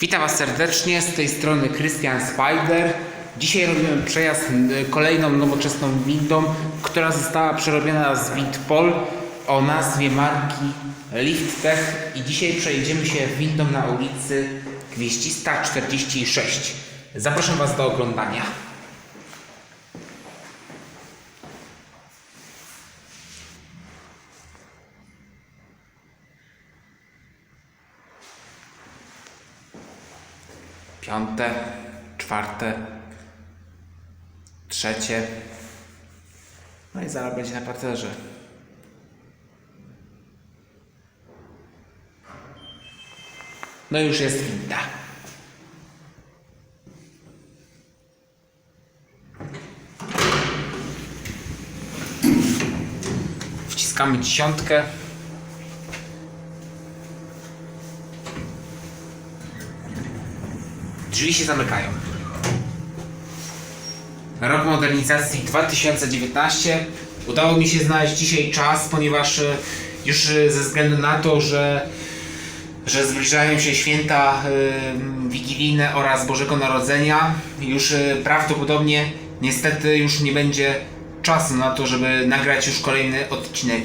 Witam Was serdecznie, z tej strony Christian Spider. Dzisiaj robimy przejazd kolejną nowoczesną windą, która została przerobiona z Windpol o nazwie marki Lifttech i dzisiaj przejdziemy się windą na ulicy Gwieździsta 46. Zapraszam Was do oglądania. Czwarte, trzecie. No i zaraz będzie na parterze. No już jest winda. Wciskamy dziesiątkę. Drzwi się zamykają. Rok modernizacji 2019. Udało mi się znaleźć dzisiaj czas, ponieważ e, już e, ze względu na to, że, że zbliżają się święta e, wigilijne oraz Bożego Narodzenia, już prawdopodobnie niestety już nie będzie czasu na to, żeby nagrać już kolejny odcinek.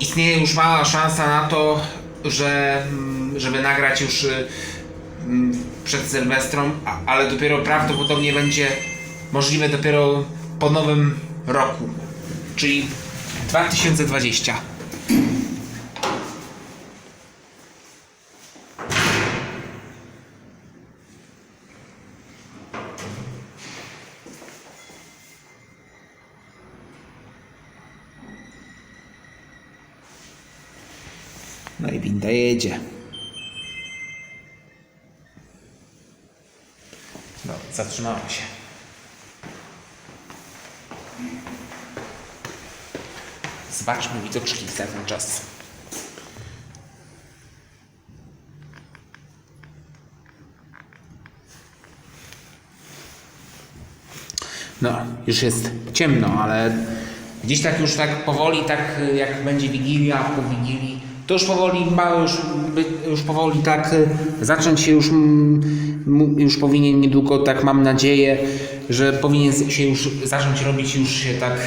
Istnieje już mała szansa na to, że mm, żeby nagrać już mm, przed Sylwestrą, ale dopiero prawdopodobnie będzie możliwe dopiero po nowym roku, czyli 2020. No i winda jedzie. No, zatrzymała się. Zobaczmy widoczki za ten czas. No, już jest ciemno, ale gdzieś tak już tak powoli, tak y, jak będzie Wigilia, po Wigilii, to już powoli ma już, już powoli tak y, zacząć się już, już powinien niedługo, tak mam nadzieję, że powinien się już zacząć robić już się tak,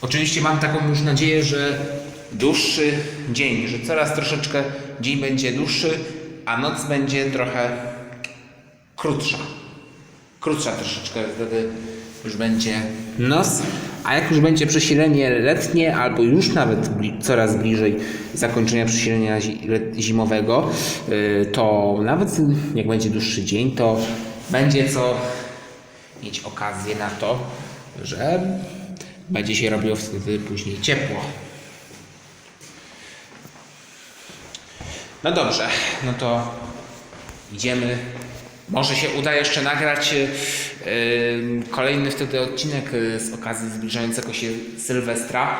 oczywiście mam taką już nadzieję, że dłuższy dzień, że coraz troszeczkę dzień będzie dłuższy, a noc będzie trochę krótsza. Krótsza troszeczkę wtedy już będzie nos, a jak już będzie przesilenie letnie, albo już nawet bli- coraz bliżej zakończenia przesilenia zimowego, yy, to nawet jak będzie dłuższy dzień, to będzie co mieć okazję na to, że będzie się robiło wtedy później ciepło. No dobrze, no to idziemy. Może się uda jeszcze nagrać y, y, kolejny wtedy odcinek y, z okazji zbliżającego się Sylwestra.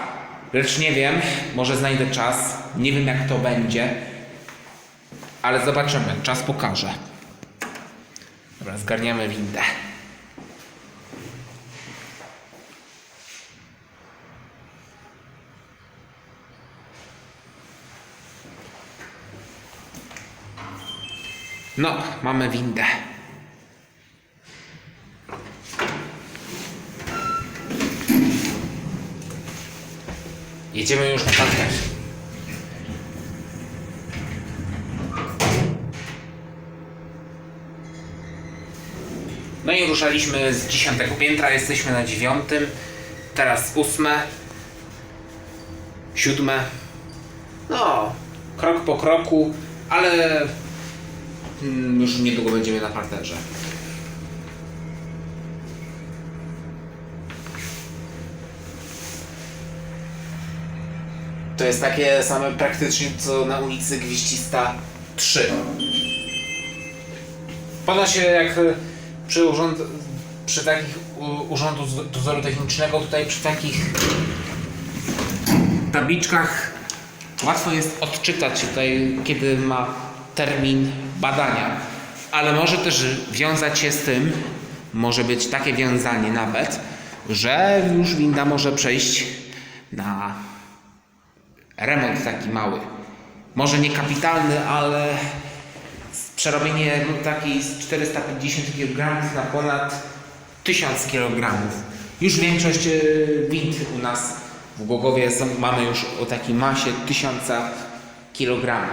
Lecz nie wiem, może znajdę czas. Nie wiem jak to będzie. Ale zobaczymy, czas pokaże. Dobra, zgarniamy windę. No, mamy windę. Jedziemy już na parter. No i ruszaliśmy z dziesiątego piętra, jesteśmy na dziewiątym, teraz ósme, siódme. No, krok po kroku, ale Już niedługo będziemy na parterze. To jest takie same praktycznie co na ulicy Gwieździsta 3. Ponoć się jak y, przy, urząd, przy takich urządu dozoru technicznego, tutaj przy takich tabliczkach łatwo jest odczytać tutaj, kiedy ma termin badania, ale może też wiązać się z tym, może być takie wiązanie nawet, że już winda może przejść na remont taki mały. Może nie kapitalny, ale przerobienie takiej z 450 kg na ponad 1000 kg. Już większość e, wind u nas w Głogowie są, mamy już o takiej masie 1000 kg.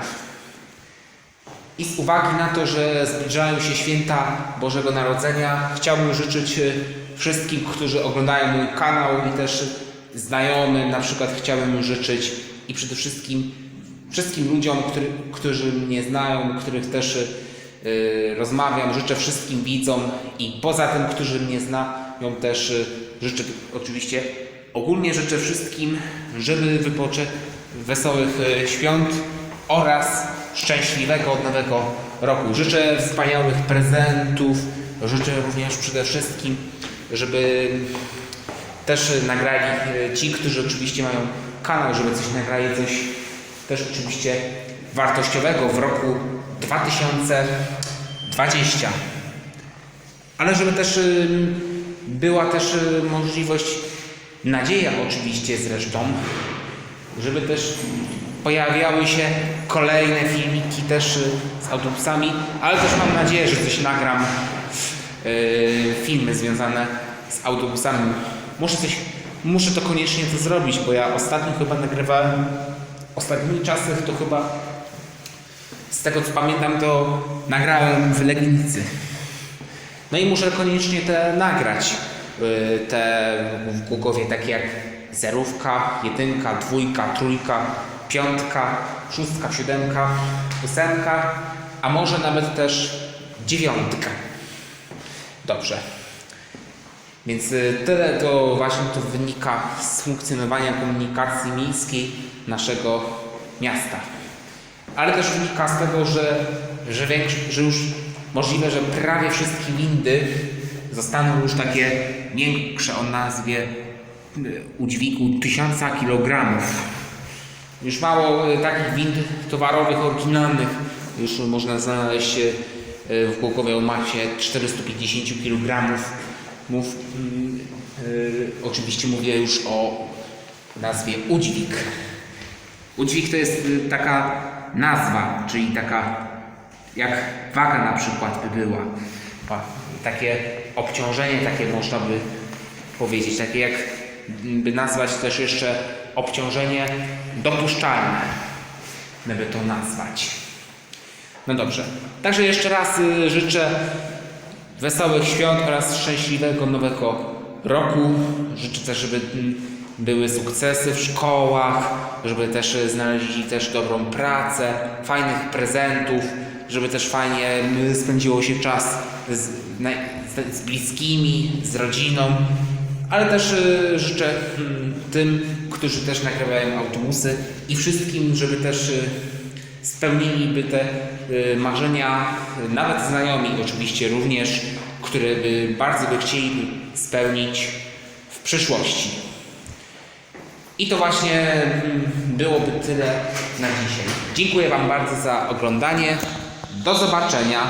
I z uwagi na to, że zbliżają się święta Bożego Narodzenia, chciałbym życzyć e, wszystkim, którzy oglądają mój kanał i też znajomym, na przykład chciałbym życzyć i przede wszystkim wszystkim ludziom, który, którzy mnie znają, których też e, rozmawiam, życzę wszystkim widzom i poza tym, którzy mnie znają też e, życzę oczywiście ogólnie życzę wszystkim, żeby wypoczę wesołych świąt oraz szczęśliwego nowego roku. Życzę wspaniałych prezentów, życzę również przede wszystkim, żeby też nagrali e, ci, którzy oczywiście mają kanał, żeby coś nagrali, coś też oczywiście wartościowego w roku 2020. Ale żeby też y, była też y, możliwość, nadzieja oczywiście zresztą, żeby też pojawiały się kolejne filmiki też y, z autobusami, ale też mam nadzieję, że coś nagram y, filmy związane z autobusami. Muszę coś, muszę to koniecznie to zrobić, bo ja ostatnio chyba nagrywałem, ostatnimi czasy to chyba z tego co pamiętam to nagrałem w Legnicy. No i muszę koniecznie te nagrać. y, Te w Głogowie takie jak zerówka, jedynka, dwójka, trójka, piątka, szóstka, siódemka, ósemka, a może nawet też dziewiątka. Dobrze. Więc y, tyle to właśnie to wynika z funkcjonowania komunikacji miejskiej naszego miasta. Ale też wynika z tego, że, że, większy, że już możliwe, że prawie wszystkie windy zostaną już takie większe o nazwie y, udźwigu 1000 kg. Już mało y, takich wind towarowych, oryginalnych już można znaleźć y, w Głogowie o masie 450 kg. Mów, mm, y, oczywiście mówię już o nazwie udźwig. Udźwig to jest taka nazwa, czyli taka jak waga na przykład by była. Takie obciążenie, takie można by powiedzieć, takie jak by nazwać też jeszcze obciążenie dopuszczalne, by to nazwać. No dobrze. Także jeszcze raz y, życzę wesołych świąt oraz szczęśliwego nowego roku. Życzę też, żeby mm, były sukcesy w szkołach, żeby też y, znaleźli też dobrą pracę, fajnych prezentów, żeby też fajnie mm, spędziło się czas z, z bliskimi, z rodziną. Ale też y, życzę mm, tym, którzy też nagrywają autobusy i wszystkim, żeby też y, spełniliby te y, marzenia, nawet znajomi oczywiście również, które by bardzo by chcieli spełnić w przyszłości. I to właśnie mm, byłoby tyle na dzisiaj. Dziękuję Wam bardzo za oglądanie. Do zobaczenia.